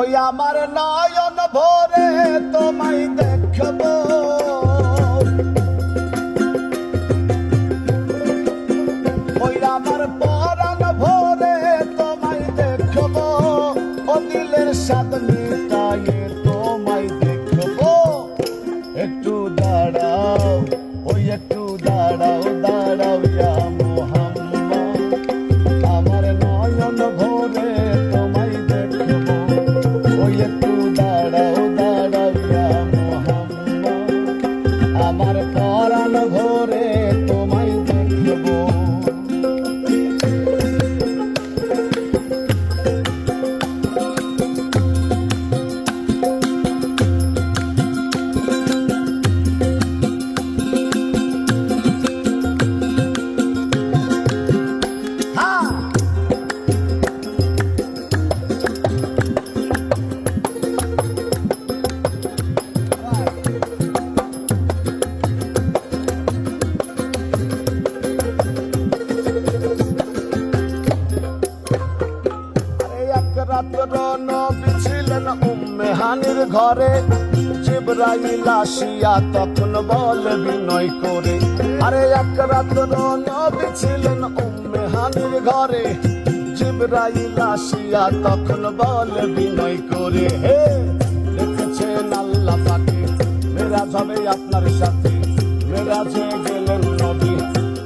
ওই আমার নয়ন ভরে তোমায় দেখব। ওই আমার পরাণ ভরে তোমায় দেখব। ও দিলের স্বাদ ঘরে, জিব্রাইল আসিয়া তখন বলে বিনয় করে। আরে এক রাত্র নবী ছিলেন উম্মে হানির ঘরে, জিব্রাইল আসিয়া তখন বলে বিনয় করে। হে, দেখেছেন আল্লাহ পাকে, মেরাজ হবে আপনার সাথে। মেরাজে গেলেন নবী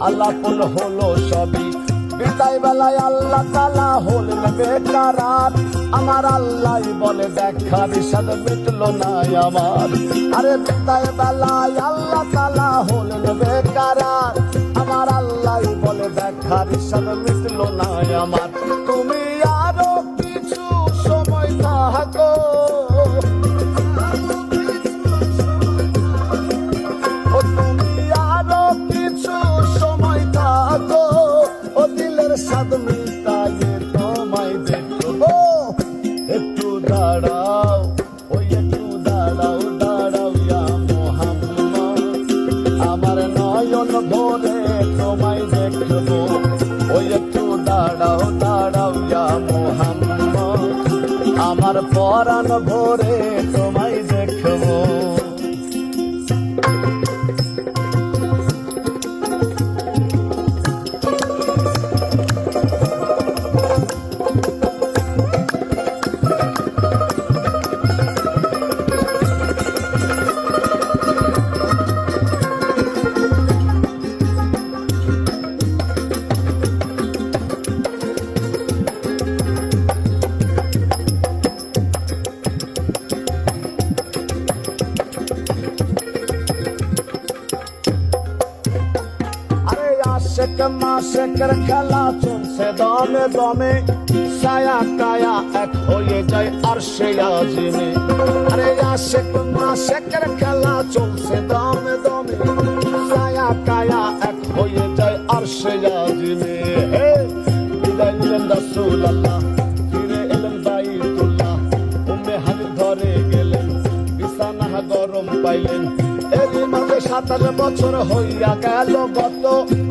আল্লাপন হলো সবই। বিদায় বেলায় আল্লাহ তালা হলেন বেকারার। আমার আল্লাহ বলে, দেখা বিষাদ মিটলো না আমার। আরে বিদায় বেলায় আল্লাহ তালা হলেন বেকারার। আমার আল্লাহ বলে, দেখা বিষাদ মিটলো না আমার। তুমি আরও কিছু সময় থাকো দাঁড়াও, ওই একটু দাঁড়াও দাঁড়াও ইয়া আমার নয়ন ভরে তোমায় ওই একটু দাঁড়াও দাঁড়াও ইয়া মোহাম্মদ। আমার পরাণ ভরে তোমায় মাসেকের খেলা চলছে দমে দমে সায়া কায়া এক হয়ে যায় আর সে আজিমে। আরে আশেক মাসেকের খেলা চলছে দমে দমে সায়া কায়া এক হয়ে যায় আর সে আজিমে। হে, বিদায় নিলেন রাসূল আল্লাহ ফিরে এলেন বাইতুল্লাহ, উম্মে হানির ঘরে গেলেন বিছানা গরম পাইলেন সাতাশ বছর হইয়া গেল গত।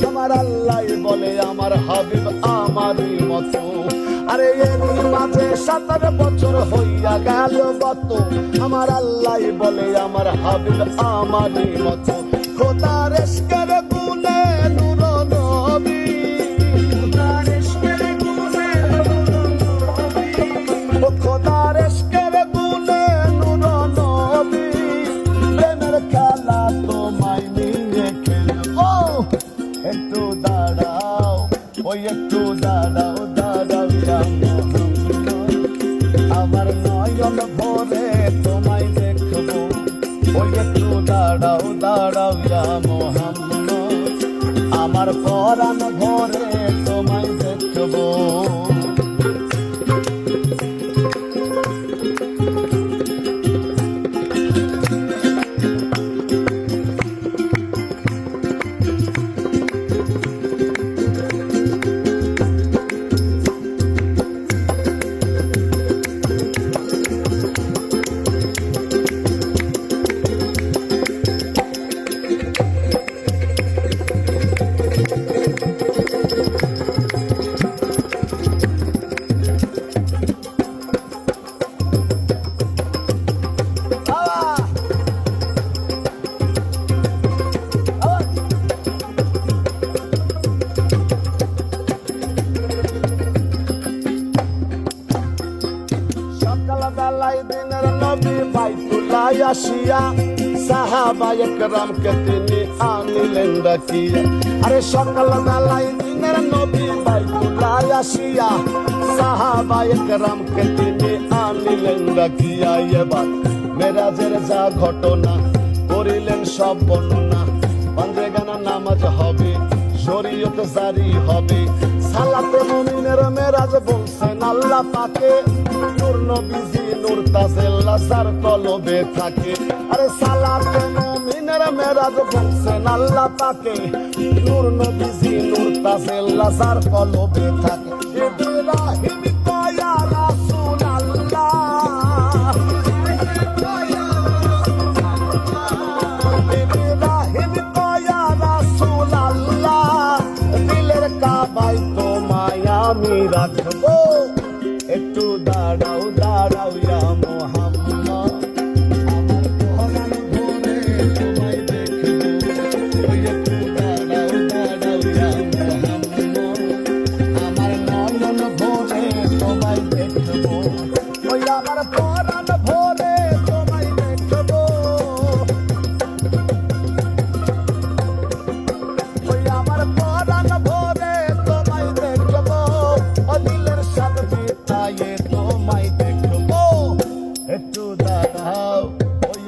আমার আল্লাহ বলে আমার হাবিব আমারই মতো। আরে এরই মাঝে সাতার বছর হইয়া গেল গত। আমার আল্লাহ বলে আমার হাবিব আমারই মতো। খোদার এসকের একটু দাঁড়াও দাঁড়াও আমার নয়ন ভরে তোমায় দেখব। ওই একটু দাঁড়াও দাঁড়াও মোহাম্মদ আমার পরাণ ভরে তোমায় দিনের নবী বাইতুল্লাহ আসিয়া সাহাবা একরামকে তিনি আনিলেন ডাকিয়া আরে সকাল বেলায় দিনের নবী বাইতুল্লাহ আসিয়া সাহাবা একরামকে তিনি আনিলেন ডাকিয়া এবার মেরাজের যা ঘটনা করিলেন সব বর্ণনা। পাঞ্জে গানা নামাজ হবে শরীয়ত জারি হবে। সালাতে মুমিনের মেরাজ বলছেন আল্লাহ পাকে। নূর নবীজি, নূর তাজেল্লা কলবে থাকে। আরে সালাতে মুমিনের মেরাজ বলছেন আল্লাহ পাকে। নূর নবীজি, নূর তাজেল্লা কলবে থাকে। ইব্রাহিম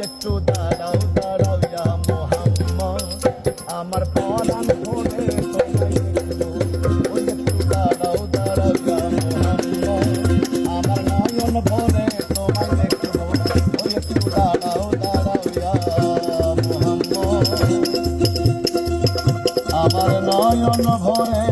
একটু দাঁড়াও দাঁড়াও ইয়া মোহাম্মদ। আমার পরাণ একটু। দাঁড়াও দাঁড়াও ইয়া মোহাম্মদ। আমার নয়ন ভরে তোমায় দেখব আমার নয়ন ভরে